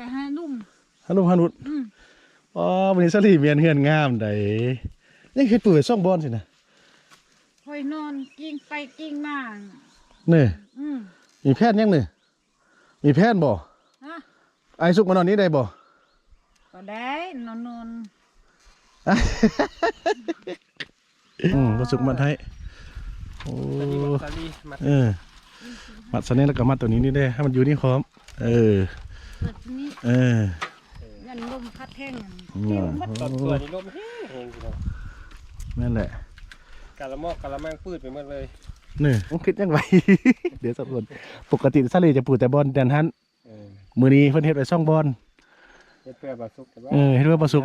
ไปหาลุ่มฮัลโหลฮานุษอืมอ๋อวันนี้สลีเมียนเฮือนงามไดยังเฮ็ดปุ๋ยซ่องบอนสินะคอยนอนกิ้งไปกิ้งมาเน่อืมมีแพทย์ยังเนี่ยมีแพทย์บ่ฮะไอสุกมานอนนี้ได้บ่ก็ได้นอนนอนอืมบ่สุกมาให้โอ้ตอนนี้มันสาลีมาเออมัดซะนี่แล้วก็มัดตัวนี้นี่ได้ให้มันอยู่นี่พร้อม เออ เปิดนี้เออยันลมพัดแท่งอืมตอนตัวนี้ลมแห้งแห้งพี่น้องนั่นแหละกาละมอกกาละมังปืดไปหมดเลยนี่ต้องคิดยังไงเดี๋ยวสักคนปกติสลีจะปลูกแต่บอลแต่หันเออมือนี้เพิ่นเฮ็ดไปซ่องบอลเฮ็ดเพื่อบาสุกแต่ว่าเออเฮ็ดไว้บ่สุก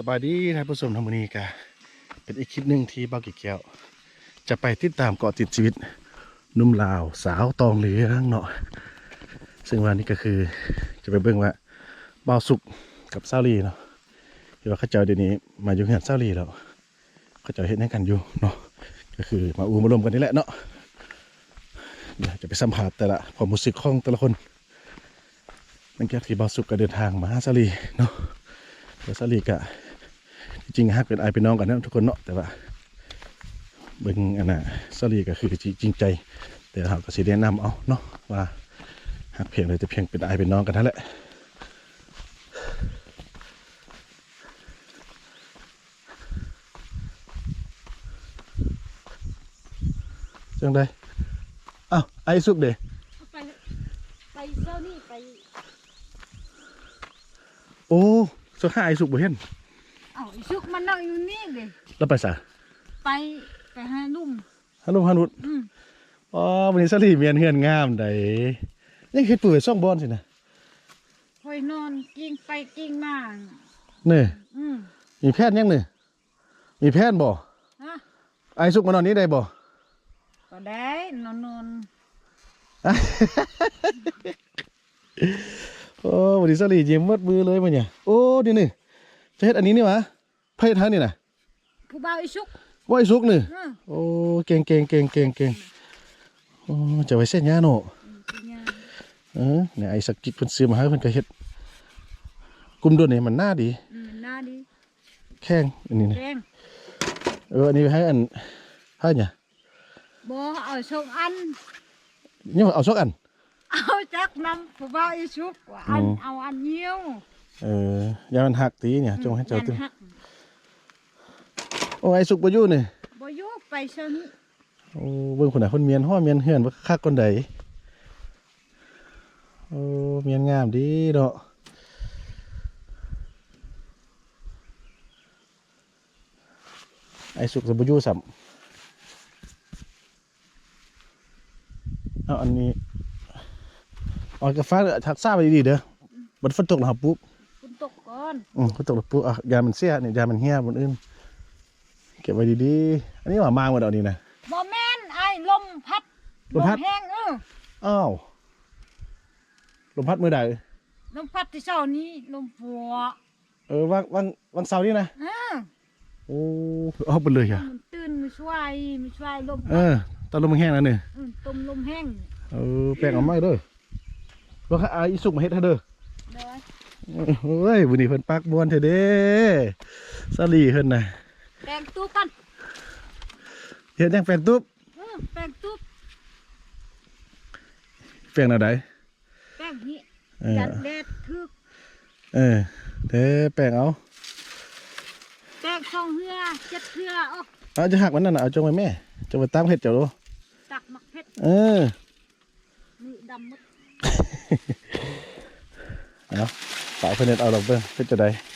สบายดีท่านผู้ชมทางมื้อนี้ก็เป็นอีกคลิปหนึ่งที่บ้ากี่แก้ว จะไปติดตามเกาะติดชีวิตนุ่มลาวสาวตองเหลืองเนาะซึ่งวันนี้ก็คือจะไปเบิ่งว่าบ่าวสุกกับซาลีเนาะที่ว่าเขาเจ้าเดี๋ยวนี้มาอยู่เฮือนซาลีแล้วเขาเจ้าเฮ็ดให้กันอยู่เนาะก็คือมาอูมารวมกันนี่แหละเนาะเดี๋ยวจะไปสัมภาษณ์แต่ละความรู้สึกของแต่ละคนหลังจากที่บ่าวสุกก็เดินทางมาหาซาลีเนาะแล้วซาลีก็ จริงๆฮักเป็นไอายเป็นน้องกันนะทุกคนเนาะแต่ว่าเบิ่งอันน่ะสลีก็คือจริงใจ แต่เราก็สิแนะนำเอาเนาะว่าหากเพียงเลยแต่เพียงเป็นอายเป็นน้องกันนั่นแหละจังไดอ้าวไอซุกเด้ไปไปเซานี่ไป โอ้สักห้าไอซุกบ่เห็นเอาไอ้ ชุกมันนั่งอยู่นี่เลยแล้วไปซะไปไปหาลุ่มฮัลโหลฮานุษอืมอ๋อวันนี้สลีเมียนเฮือนงามไดยังเฮ็ดปุ๋ยซ่องบอนสินะคอยนอนกิ้งไปกิ้งมาเน่อืมมีแพทย์ยังเนี่ยมีแพทย์บ่ฮะไอซุกมานอนนี้ได้บ่ก็ได้นอนนอนโอ้วันนี้สลีเยี่ยมมัดมือเลยมันเนี่ยโอ้นี่นี่จะเฮ็ดอันนี้นี่หวะ ไพ่ทางนี่นะผู้บ่าวไอ้ชุกว่าไอ้ซุกนี่อืมโอ้เก่งเก่งเก่งเก่งเก่งโอ้จะไว้เส้นยาโนเป็นไงเออเนี่ยไอ้สกกิกเพิ่นซื้อมาให้เพิ่นก็เฮ็ดกลุ่มด้วยนี่มันหน้าดีอืมหน้าดี แข้งอันนี้นะแดงเอออันนี้ให้อันให้เนี่ยบ่เอาส่งอันนี่เอาซอกอันเอาจักนำผู้บ่าวไอ้ชุกว่าอันอืมเอาอันเยี่ยวเออยามันหักตีเนี่ยจงให้เจ้าตึงยันหักโอ้ไอ้สุกบ่อยู่นี่บ่อยู่ไปเซานี่โอ้เบิ่งคนน่ะคนเมียนฮ้อเมียนเฮือนว่าคักคนใดโอ้เมียนงามดีเนาะไอ้สุกจะบ่อยู่ซ้ํเอาอันนี้เอากระฟ้าทักษาไปดีๆเด้อบัดฝนตกนะครับปุ๊บคุณตกก่อนอืมฝนตกแล้วปุ๊บอะยามันเสียนี่ยามันเหี่ยบนอื่น เก็บไว้ดีๆ อันนี้ว่ามาหมดเอานี่นะบ่แม่นไอ้ลมพัดลมพัด แห้งเอออ้าว ลมพัดมือใดลมพัดที่เช้านี้ลมผัวเออวันวันวันเสาร์นี่นะ เออโอ้เอาไปเลยอะ มันตื่นมาช่วยมาช่วยลมเออตอนลมมันแห้งแล้วเนี่ยมต้มลมแห้งเออแปลงเอาไม้เด้อว่าข้าอาอีสุกมาเฮ็ดให้เด้อเด้อเฮ้ยวันนี้เพิ่นปักบวนเถอะเด้สาลีเพิ่นน่ะ แปลงตู้กันเฮ็ดยังแปลงตุ๊บเออแปลงตู้แปลงแนวใดแปลงนี้เออจัดแดดทึกเออเด้แปลงเอาแปลงสองเหือเจ็ดเหือเอ๋อเอาจะหักมันนั่นน่ะเอาจงไว้แม่จงไว้ตั้งเฮ็ดเจ้าดูตักมักเพชรเออมือดำหมดเอาสายเพิ่นเฮ็ดเอาดอกเบิ่งเฮ็ดจะได้แกะบะหมี่ก้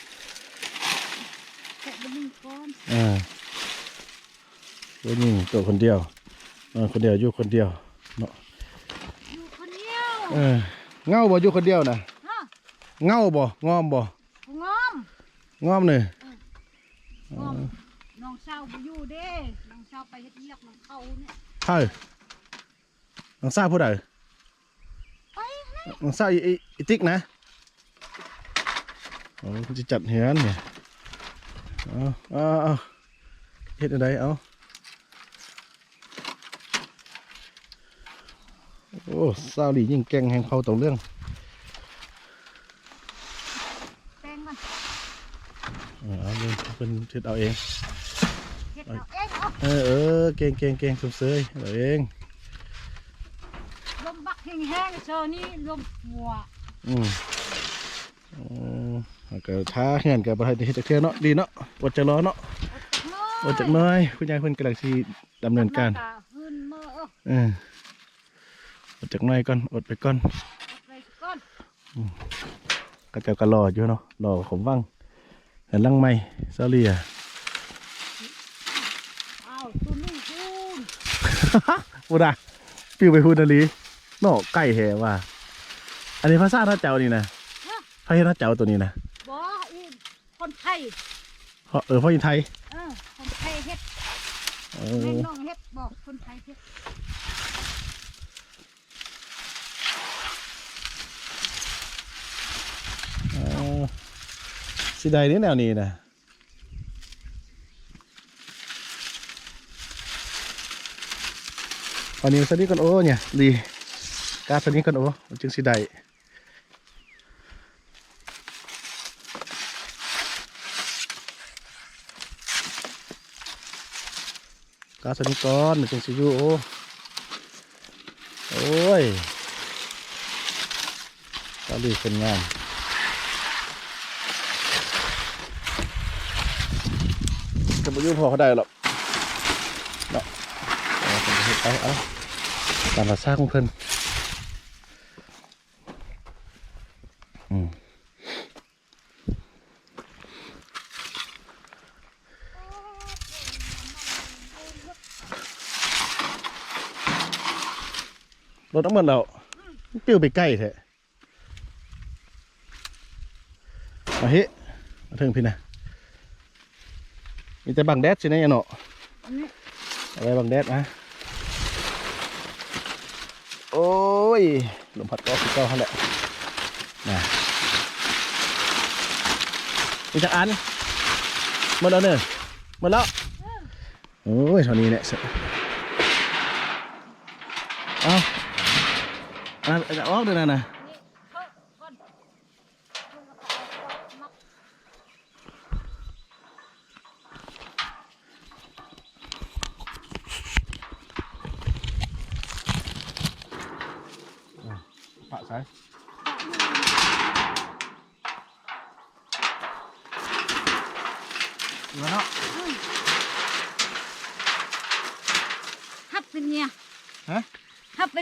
อนเออวันนี้ตัวคนเดียวนอนคนเดียวอยู่คนเดียวเนาะอยู่คนเดียวเออเงาบ่อยู่คนเดียวนะฮะเงาบ่งอมบ่ผู้งอมงอมเนี่ยงอมน้องสาวบ่อยู่เด้น้องสาวไปเฮ็ดเรียกน้องเขาเนี่ยใช่น้องซาผู้ใดไปนะน้องซาอีอีอีติ๊กนะโอ้เขาจะจัดเหือนเนี่ย เอาเอาเอาเฮ็ดอะไรเอาโอ้สาวหลียิ่งแกงแหงเผาตรงเรื่องแป้งมันเอาเอาเลยเป็นเฮ็ดเอาเองเฮ็ดเอาเองเออเออเก่งเก่งเก่งสมเสยเอาเองลมบักแห้งๆเชอนี่ลมหัวอืมอ๋อแล้ว ก็ท้าเงินกับประเทศเฮ็ดจักเทื่อเนาะดีเนาะอดจะรอเนาะอดจักน้อยคุณยายเพิ่นกำลังสิดำเนินการอเอออดจักน้อยก่อนอดไปก่อนก็เจ้าก็รออยู่เนาะรอผมว่างเห็นลังไม้ซาเลียอาตัวนี้คูณพูดอะปิวไปพูดนาลีเนาะใกล้แหว่าอันนี้ภาษาท่าเจ้านี่นะ พระเฮท่าเจ้าตัวนี้นะบ่อีคนไทยเพราะเออพ่อยินไทยเออคนไทยเฮ็ดเอแม่อน้องเฮ็ดบอกคนไทยเฮ็ดเออสิใดนี่แนวนี้นะอันนี้สันนี้กันโอ้เนี่ยดีการสันนี้กันโอ้มันจึงสิใดาสนิกรมันจึงสิอยู่โอ้โอ้ยตาลีเป็นงานจะไปยุ่งพอเขาได้หรอกเนาะเอาเอาตามภาษาของเพื่อน รถน้ำมันเราปิ้วไปใกล้แท้มาเฮ้มาถึงพี่นะมีแต่บังแดดใช่ไหมเนาะอันอะไรบังแดดนะโอ้ยลมพัดก็คือเก้าเขาแหละนะมีจักอันหมดแล้วเนอะหมดแล้วโอ้ยเท่านี้เนี่ยอา อันนั้นจะออกเด้วยนะนะ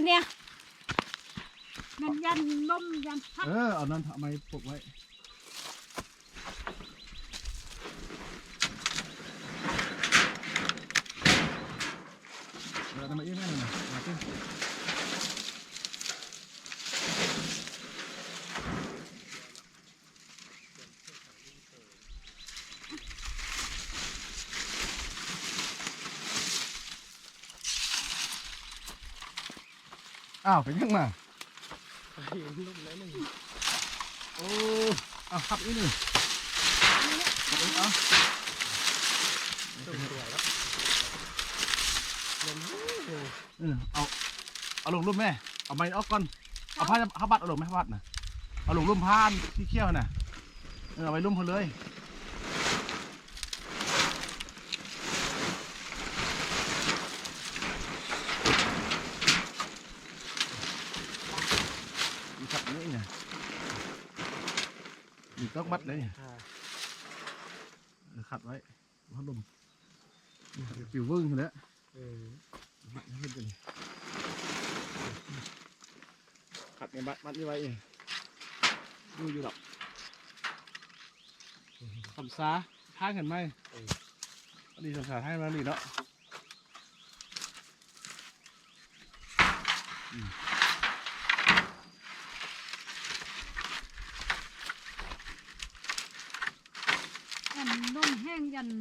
นี่เพิ่ มก่อนลงกระเป๋าก่อนมักปะใส่อเนยันเนี่ยมันยันลมยันพัดเออเอานั่นทำไมปลกไว้เดี๋ยวทำไมเอี้ยงแม่หน่อยมาขึ้นอ้าวเป็นยังมา ลงเลยหนึ่งโอ้เอาขับอีกหนึ่งขับอีกเอาเออเอาเอาลงรูปแม่เอาไม้เอกก่อนเอาผ้าผ้าบัดเอาลงไหมผ้าบัดนะเอาลงรูปผ้าที่เขี้ยวน่ะเออเอาไปรูปเขาเลย มีขับนี้ไงมี ต้องมัดเลยเออขัดไว้พัดลมปิววึ่งอยู่แล้วมัดให้ขึ้นไปเลยขัดไงมัดมัดนี่ไว้เองดูอยู่หรอกคำซาท่างเห็นไหมอันนี้คำซาท่างมาดีเนาะ ยันลมแห้ง ยัน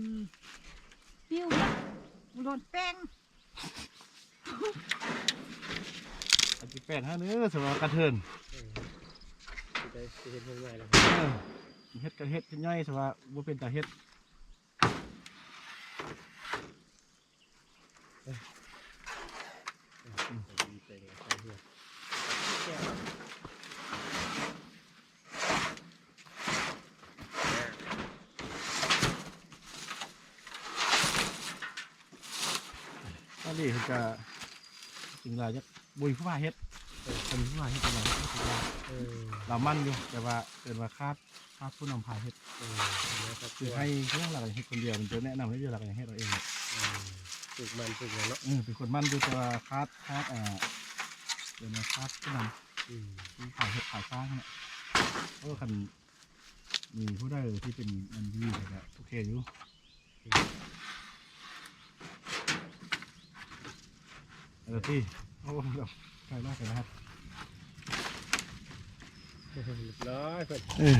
ปิ้วยันโดนแป้งอันที่แปดห้าเนื้อสำหรับกระเทินจะได้เห็นเพิ่มใหม่แล้วเออเฮ็ดกระเฮ็ดง่ายสำหรับว่าเป็นตาเฮ็ด ตอ นนี้คือจะจริงเราจะบุยผู้ว่าเฮ็ดเป็นผู้ว่าเฮ็ดเป็นอะไรคือว่าเออเรามั่นอยู่แต่ว่าเกินว่าคาดคาดผู้นำพาเฮ็ดเออนะครับคือให้เพื่อนเราเฮ็ดคนเดียวมันจะแนะนำให้เดียวเราเฮ็ดเราเองเออปลูกมันปลูกอะไรเนาะเออเป็นคนมั่นอยู่แต่ว่าคาดคาดอ่าเกินว่าคาดผู้นำอืมที่ขายเห็ดขายฟางเนี่ยเพราะว่าคันมีผู้ได้ที่เป็นอันดีแต่ก็โอเคอยู่ แล้วที่โอ้ใครได้ใครได้เรียบร้อยเพิ่นเออ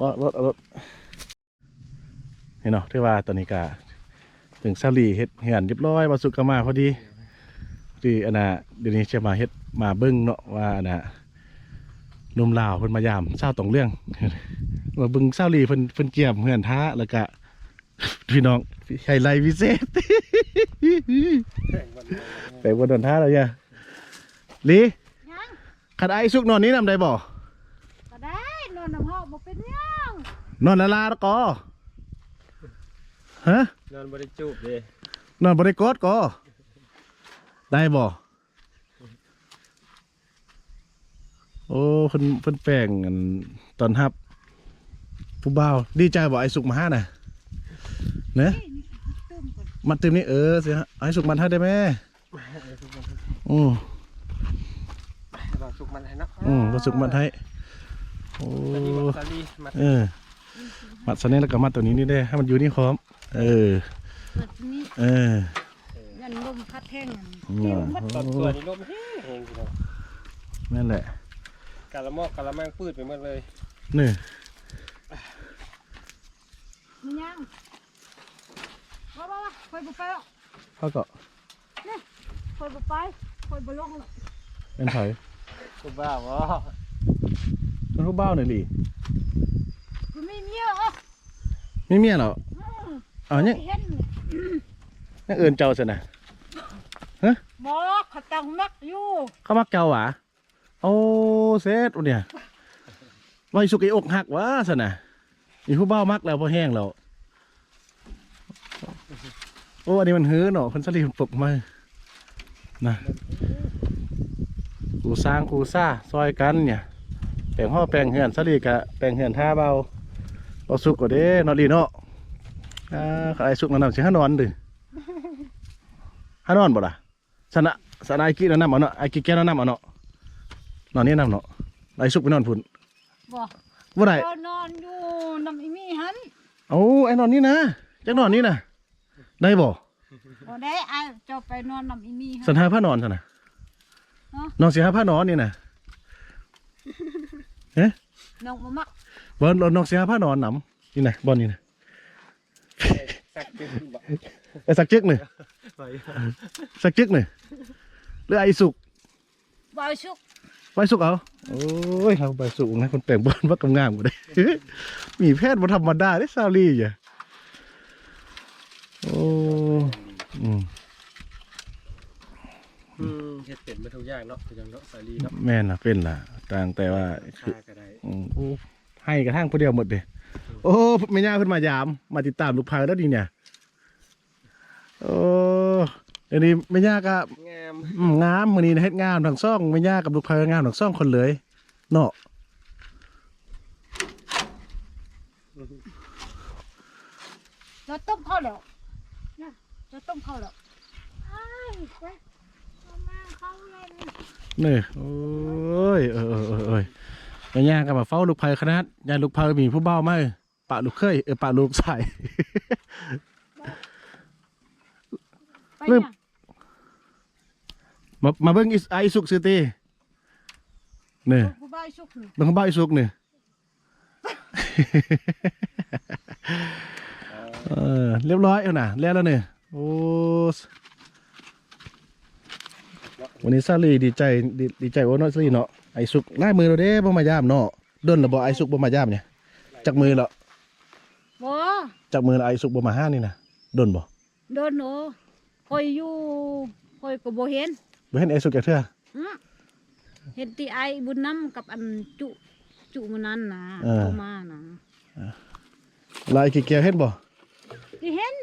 รถรถรถนี่เนาะที่ว่าตอนนี้ก็ถึงซาลีเฮ็ดเหือนเรียบร้อยมาสุกก็มาพอดีที่อันน่ะเดี๋ยวนี้จะมาเฮ็ดมาเบิ้งเนาะว่าอันน่ะนุ่มลาวเพิ่นมายามเศร้าตรงเรื่องมาเบิ่งเศร้าลีเพิ่นเพิ่นเกี่ยมเหือนท้าแล้วก็พี่น้องไฮไลท์พิเศษ ไปบนดอนท้าแล้วย่าลียังขัดไอ้สุกนอนนี้นำได้บ่ก็ได้นอนน้ำห้องบ่เป็นหยังนอนละลาแล้วก็ฮะนอนบริจูบเลยนอนบริกรก็ได้บ่โอ้เพิ่นเพิ่นแปลงอันตอนฮับ ผู้บ่าวดีใจบ่ไอ้สุกมาหาน่ะเนะนี่นี่ตื้ มก่อนมัดเต็มนี่เออสิฮะไอ้สุกมันให้ได้ไหมอือเราสุกมันให้เนาะอือบ่สุกมันให้โอ้ตอนนี้มันซาลีมาเออมัดซะนี่แล้วก็มัดตัวนี้นี่ได้ให้มันอยู่นี่พร้อม เออเปิดนี้เออยันลมพัดแท่งอันอืปิ้วมหมดตอนตัวนี้ลมแห้งแห้งพี่น้องนั่นแหละกะละมอกกะละมังปืดไปหมดเลยนี่มันยังว่าว่าว่า คอยบ่ไปหรอกเขาก็คอยบ่ไปคอยบ่ลงหรอกเป็นไผกูบ้าวะเป็นผู้บ่าวหน่อยดิกูไม่มีหรอกไม่เมียเหรออืมอ๋อเนี่ยเห็นยังเอินเจ้าสินะบ่เขาตั้งมักอยู่เขามักเจ้าหวะโอ้เซตอุเนี่ยไว้สุกไออกหักวะสินะมีผู้บ่าวมักแล้วพอแห้งแล้ว โอ้อันนี้มันหื้อเนาะเพิ่นสลีปลุกมานะกูสร้างกูซ่าซอยกันเนี่ยแปลงห่อแปลงเหือนสลีกะแปลงเหือนท่าเบาเอาสุกก็เด้นอนดีเนาะอ่าไอ้สุกนั่นน่ะสิหานอนดิหานอนบ่ล่ะสนะสนะไอ้กี้นั่นนำเอาเนาะไอ้กี้แก้วนั่นนำเอาเนาะนอนนี่นำเนาะไอ้สุกไปนอนพุ่นบ่บ่ได้ก็นอนอยู่น้ำอีมีหันเอาไอ้นอนนี่นะจักนอนนี่นะ ได้บ่บ่ได้อ้ายเจ้าไปนอนน้ำอีมีหัสันนหาผ้านอนซะนะเนาะนอนสิหาผ้านอนนี่นะน้องบ่มักบ่นนอนสิหาผ้านอนหนำนี่นะบ่นี่นะสักจึงบ่ไอ้สักจึกนี่ไปสักจึกนี่หรือไอ้สุกบ่ชุกใบสุกเอา โอ้ยเอาใบสุกนะคนแปลงบ้านว่ากำงามกูได้ มีแพทย์บ่ธรรมดาเด้ซาลี่จ้ะ โอ้อืมอืมเฮ็ดเป็นมาทุกอย่างเนาะคือจังเนาะซาลีเนาะแม่นล่ะเป็นล่ะต่างแต่ว่าค่าก็ได้อืมโอ้ให้กระทั่งผู้เดียวหมดเลยโอ้แม่ย่าเพิ่นมายาม มาติดตามลูกพายแล้วดีเนี่ยโอ้เดี๋ยวนี้แม่ย่าก็ งามอืมงามมื้อนี้เฮ็ดงามทั้งซ่องแม่ย่ากับลูกพายงามทั้งซ่องคนเลยเนาะจะต้มข้าวแล้วนะ จะต้มข้าวแล้วอ้ายไปเอามาเข้าเลยนี่โอ้ยเออเออเออเออแม่ย่าก็มาเฝ้าลูกพายขนาดยายลูกพายมีผู้เบ้าไหมปะลูกเคยเออปะลูกใส่ไปลืเนี่ยมามาเบิ่งอีไอสุกซิตี้นี่กูบ้าชุกนี่เบิ่งของบ้าอีสุกนี่เออเรียบร้อยเอาน่ะแล้วแล้วเนี่ย โอ้สวันนี้ซาลีดีใจดีดีใจว่าเนาะซาลีเนาะไอสุกลายมือเราเด้บ่มายามเนาะดนแล้วบ่ไอสุกบ่มายามเนี่ยจักมือแล้วบ่จักมือแล้วไอสุกบ่มาห้านี่นะดนบ่เดินโอคอยอยู่คอยก็บ่เห็นบ่เห็นไอ้สุกจากเทื่ออื้อเห็นที่ไอบุญน้ำกับอันจุจุมันนั้นนะเออเข้ามานะลายกี่แก้วเห็นบ่ที่เห็น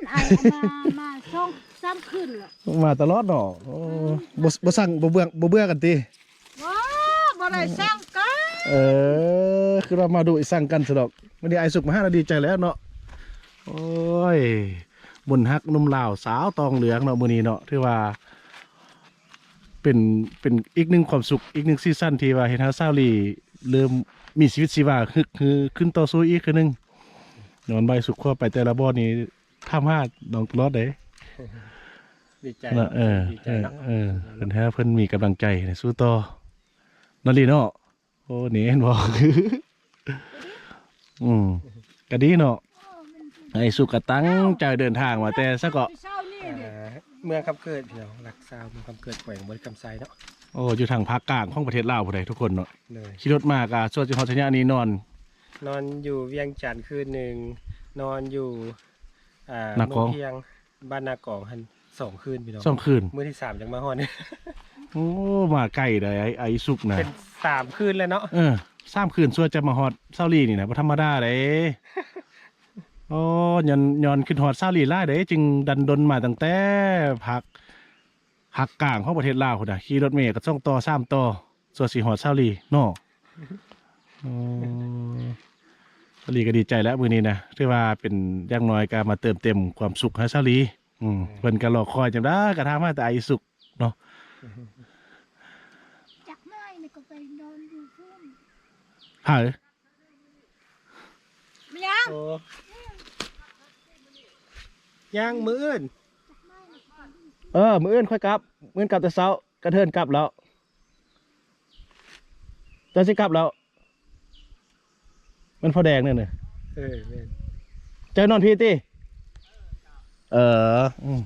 ไอเอามา มาช่องซ้ำขึ้นละมาตลอดเนาะโอ้บ่บ่สั่งบ่เบื่อบ่เบื่อกันติว้าบ่ได้สร้างกันเออ คือเรามาดูอีสั่งกันสดอกวันนี้ไอ้สุกมาห้านาดีใจแล้วเนาะ โอ้ยบุญฮักหนุ่มลาวสาวตองเหลืองเนาะมื้อนี้เนาะถือว่า เป็นเป็นอีกหนึ่งความสุขอีกหนึ่งซีซั่นที่ว่าเห็นฮาซาวลีเริ่มมีชีวิตชีวาคึกคือขึ้นต่อสู้อีกคือหนึงนอนใบสุขขั้วไปแต่ละบ่อนี้ ท่ามหาดน้องตลอดเด้ดีใจเนาะเออ ดีใจเออเนาะเออเพิ่นแท้เพิ่นมีกำลังใจในสู้ต่อนั่นลีเนาะโอ้นี่เห็นบ่อืมก็ดีเนาะไอ้สุกก็ตั้งใจเดินทางมาแต่ซะก็เช้านี่อ่เด้าเมืองคำเกิดเดี๋ยวรักษาเมืองคำเกิดแขวงบริกรรมไซเนาะโอ้อยู่ทางภาคกลางของประเทศลาวผู้ใดทุกคนเนาะเลยขี่รถมากะส่วนจังหวัดชัยนาทนี้นอน นอนอยู่เวียงจันทร์คืนหนึ่งนอนอยู่ อ่านากองเมืเพียงบ้านนากองหันสองคืนพี่น้องสองคืน มื้อที่สามจังมาฮอดเนี่ยโอ้มาไกลเลยไอ้ไอ้สุกนะเป็นสามคืนแล้วเนาะเออสามคืนส่วนจะมาฮอดเซาลีนี่นะบ่ธรรมดาเด้โอ้ยอนยอนขึ้นฮอดเซาลีหลายเด้จึงดันดนมาตั้งแต่พักหักกลางของประเทศลาวพุ่นน่ะขี่รถเมล์ก็ต้องต่อสามต่อส่วนสิฮอดเซาลีเนาะอ๋อเซา ลีก็ดีใจแล้วมื้อนี้นะถือว่าเป็นอย่างน้อยก็มาเติมเต็มความสุขให้เซาลีอืมเพิ่นก็รอคอยจังได้กระทามาแต่ไอ้สุกจักหน้อยนี่ก็ไปนอนอยู่พุ่นหาเอ้ยไม่ยังโอ้ย่างมื้ออื่นเออ มื้ออื่นค่อยกลับ มื้ออื่นกลับแต่เช้ากระเทินกลับแล้วจะสิกลับแล้ว มันพอแดงเนี่ยน่ะเออแม่นเจอนอนพี่ติเอออืม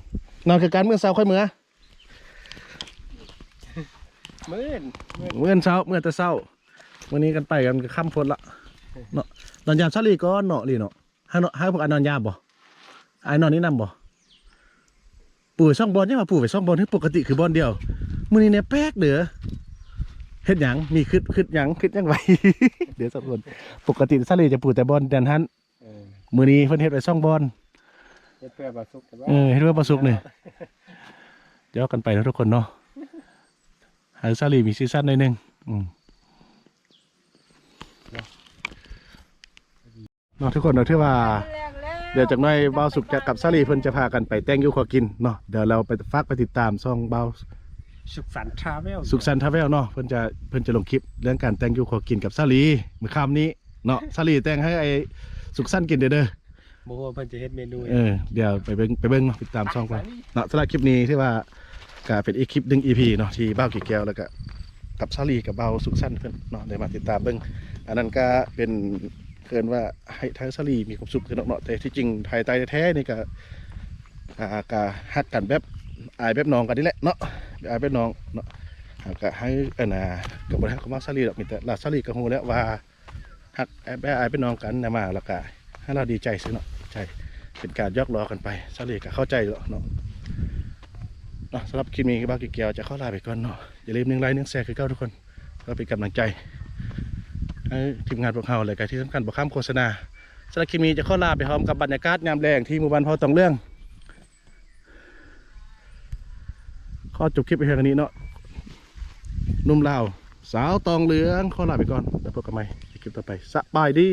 นอนคือการมื้อเช้าค่อยมื้อมื้ออื่นมื้อมื้ออื่นเช้ามื้อแต่เช้ามื้อนี้กันไปกันก็ค่ำพ้นละเนาะนอนยามเช้าลีก่อนเนาะลีเนาะให้เนาะให้พวกอันนอนยามบ่ไอ้นอนนี่นำบ่ปู่ช่องบอลยังว่าปู่ไปช่องบอลที่ปกติคือบอลเดียวมื้อนี้เนี่ยแป๊กเด้อ เฮ็ดหยังมีคิดคิดหยังคิดหยังไว้ เดี๋ยวสักคนปกติซาลีจะปู่แต่บอลแดนหันเออมื้อนี้เพิ่นเฮ็ดไปช่องบอลเฮ็ดเพื่อประสุขแต่ว่าเออเฮ็ดว่าประสุกนี่เดี๋ยวกันไปนะทุกคนเนาะหาซาลีมีซีซั่นหน่อยหนึงอืมเนาะทุกคนเนาะที่ว่า เดี๋ยวจากหน้อยเบาสุกจะกับซาลีเพิ่นจะพากันไปแต่งอยูขอกินเนาะเดี๋ยวเราไปฝากไปติดตามช่องเบา สุขสันต์ทราเวลสุขสันต์ทราเวลเนาะเพิ่นจะเพิ่นจะลงคลิปเรื่องการแต่งอยูขอกินกับซาลีมื้อค่ำนี้เนาะซาลีแต่งให้ไอ้สุขสันต์กินเด้อเด้อบ่ฮู้ว่าเพิ่นจะเฮ็ดเมนูเออเดี๋ยวไปเบิ่งไปเบิ่งเนาะติดตามช่องกันเนาะสำหรับคลิปนี้ที่ว่าก็เป็นอีกคลิปหนึง EP เนาะที่เบ้ากี่แก้วแล้วก็กับซาลีกับเบาสุขสันต์เพิ่นเนาะเดี๋ยวมาติดตามเบิ่งอันนั้นก็เป็นเกินว่าให้ทางซาลีมีความสุขคือเนาะเนาะแต่ที่จริงภายใต้แท้ๆนี่ก็อ่าก็ฮักกันแบบอายแบบน้องกันนี่แหละเนาะ แบบอายแบบน้องเนาะหากก็ให้อันน่ะกับ่ได้ฮักกับมาซาลีดอกมีแต่ลาซาลีก็ฮู้แล้วว่าฮักแบบอายเป็นน้องกันนะมาแล้วก็ให้เราดีใจซิเนาะใจเป็นการยอกล้อกันไปซาลีก็เข้าใจแล้วเนาะเนาะสำหรับคลิปนี้บ้ากี่เกียวจะเข้าลาไปก่อนเนาะอย่าลืมหนึ่งไลค์หนึ่งแชร์คือเก้าทุกคนก็เป็นกำลังใจให้ทีมงานพวกเราเลยกันที่สำคัญบอกข้ามโฆษณาสำหรับคลิปนี้จะเข้าลาไปพร้อมกับบรรยากาศยามแรงที่หมู่บ้านพอตองเรื่อง ข้อจบคลิปไปเพียงเท่นี้เนาะนุ่มลาว สาวตองเหลืองขอลาไปก่อนแล้วพบกันใหม่ในคลิปต่อไปสบายดี